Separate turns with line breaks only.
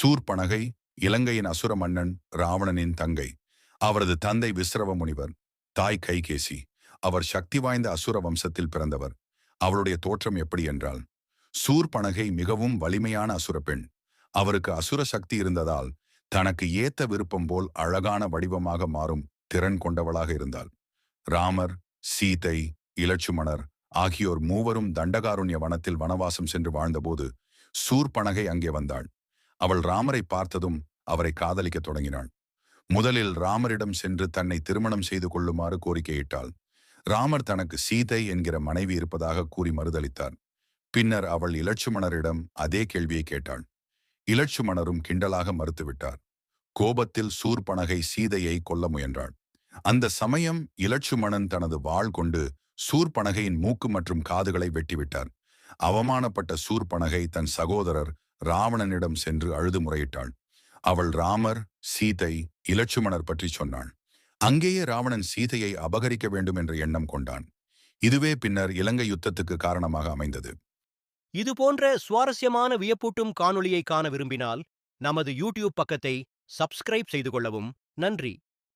சூர்பனகை இலங்கையின் அசுர மன்னன் ராவணனின் தங்கை. அவரது தந்தை விஸ்ரவ முனிவர் தாய் கைகேசி. அவர் சக்தி வாய்ந்த அசுர வம்சத்தில் பிறந்தவர். அவளுடைய தோற்றம் எப்படி என்றால் சூர்பனகை மிகவும் வலிமையான அசுர பெண். அவருக்கு அசுர சக்தி இருந்ததால் தனக்கு ஏத்த விருப்பம் போல் அழகான வடிவமாக மாறும் திறன் கொண்டவளாக இருந்தாள். ராமர் சீதை இலட்சுமணர் ஆகியோர் மூவரும் தண்டகாருண்ய வனத்தில் வனவாசம் சென்று வாழ்ந்தபோது சூர்பனகை அங்கே வந்தாள். அவள் ராமரை பார்த்ததும் அவரை காதலிக்கத் தொடங்கினாள். முதலில் ராமரிடம் சென்று தன்னை திருமணம் செய்து கொள்ளுமாறு கோரிக்கையிட்டாள். ராமர் தனக்கு சீதை என்கிற மனைவி இருப்பதாக கூறி மறுதளித்தார். பின்னர் அவள் இலட்சுமணரிடம் அதே கேள்வியை கேட்டாள். இலட்சுமணரும் கிண்டலாக மறுத்துவிட்டார். கோபத்தில் சூர்பனகை சீதையை கொல்ல முயன்றாள். அந்த சமயம் இலட்சுமணன் தனது வாள் கொண்டு சூர்பனகையின் மூக்கு மற்றும் காதுகளை வெட்டிவிட்டார். அவமானப்பட்ட சூர்பனகை தன் சகோதரர் ராவணனிடம் சென்று அழுது முறையிட்டாள். அவள் ராமர் சீதை இலட்சுமணர் பற்றி சொன்னாள். அங்கேயே ராவணன் சீதையை அபகரிக்க வேண்டும் என்ற எண்ணம் கொண்டான். இதுவே பின்னர் இலங்கை யுத்தத்துக்கு காரணமாக அமைந்தது.
இதுபோன்ற சுவாரஸ்யமான வியப்பூட்டும் காணொளியை காண விரும்பினால் நமது யூடியூப் பக்கத்தை சப்ஸ்கிரைப் செய்து கொள்ளவும். நன்றி.